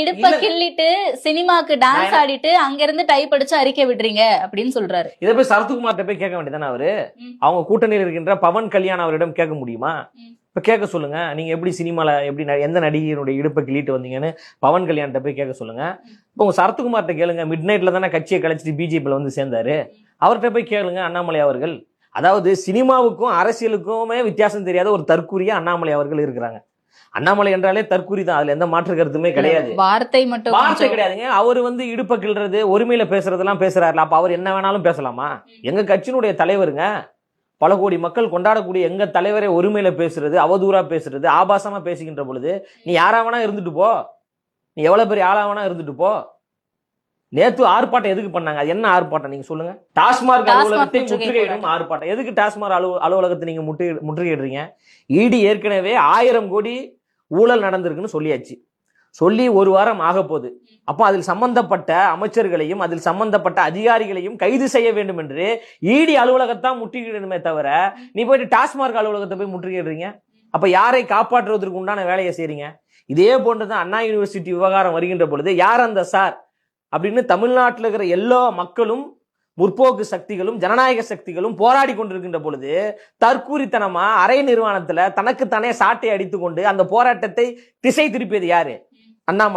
இடுப்ப. கிள்ளிட்டு சினிமாக்கு டான்ஸ் ஆடிட்டு அங்க இருந்து டைப் அடிச்சு அறிக்கை விடுறீங்க அப்படின்னு சொல்றாரு. இதை போய் சரத்குமார்ட்ட போய் கேட்க வேண்டியதானே அவரு. அவங்க கூட்டணியில் இருக்கின்ற பவன் கல்யாண் அவரிடம் கேட்க முடியுமா. இப்ப கேட்க சொல்லுங்க. நீங்க எப்படி சினிமால எப்படி எந்த நடிகையினுடைய இடுப்பை கிள்ளிட்டு வந்தீங்கன்னு பவன் கல்யாண்ட்ட போய் கேட்க சொல்லுங்க. இப்போ உங்க சரத்குமார்ட்ட கேளுங்க. மிட் நைட்ல தானே கட்சியை கழிச்சிட்டு பிஜேபியில் வந்து சேர்ந்தாரு. அவர்கிட்ட போய் கேளுங்க அண்ணாமலை அவர்கள். அதாவது சினிமாவுக்கும் அரசியலுக்குமே வித்தியாசம் தெரியாத ஒரு தற்கூறியா அண்ணாமலை அவர்கள் இருக்கிறாங்க. அண்ணாமலை என்றாலே தற்கூறி தான். அதுல எந்த மாற்று கருத்துமே கிடையாது. வார்த்தை மட்டும் வார்த்தை கிடையாதுங்க. அவர் வந்து இடுப்ப கிள்றது ஒருமையில பேசுறதெல்லாம் பேசுறாருல. அப்ப அவர் என்ன வேணாலும் பேசலாமா? எங்க கட்சியினுடைய தலைவருங்க பல கோடி மக்கள் கொண்டாடக்கூடிய எங்க தலைவரை ஒருமையில பேசுறது அவதூறா பேசுறது ஆபாசமா பேசுகின்ற பொழுது நீ யாரா வேணா இருந்துட்டு போ. நீ எவ்வளவு பெரிய ஆளா வேணா இருந்துட்டு போ. நேத்து ஆர்ப்பாட்டம் எதுக்கு பண்ணாங்க? அது என்ன ஆர்ப்பாட்டம்? நீங்க சொல்லுங்க. டாஸ்மார்க் அலுவலகத்தை முற்றுகை முற்றுகையிடும் ஆர்ப்பாட்டம். எதுக்கு டாஸ்மாக் அலுவ அலுவலகத்தை நீங்க முற்று முற்றுகையிடுறீங்க? இடி ஏற்கனவே ஆயிரம் கோடி ஊழல் நடந்திருக்குன்னு சொல்லியாச்சு. சொல்லி ஒரு வாரம் ஆக போகுது. அப்போ அதில் சம்பந்தப்பட்ட அமைச்சர்களையும் அதில் சம்பந்தப்பட்ட அதிகாரிகளையும் கைது செய்ய வேண்டும் என்று இடி அலுவலகத்தான் முற்றுகையிடணுமே தவிர நீ போயிட்டு டாஸ்மார்க் அலுவலகத்தை போய் முற்றுகையிடுறீங்க? அப்ப யாரை காப்பாற்றுவதற்கு உண்டான வேலையை செய்றீங்க? இதே போன்றுதான் அண்ணா யூனிவர்சிட்டி விவகாரம் வருகின்ற பொழுது யார் அந்த சார்? அப்படின்னு தமிழ்நாட்டில் இருக்கிற எல்லா மக்களும் முற்போக்கு சக்திகளும் ஜனநாயக சக்திகளும் போராடி கொண்டிருக்கின்ற பொழுது தற்கூரித்தனமா அரை நிர்வாணத்துல தனக்குத்தானே சாட்டை அடித்துக்கொண்டு அந்த போராட்டத்தை திசை திருப்பியது யாரு? அண்ணாமலை.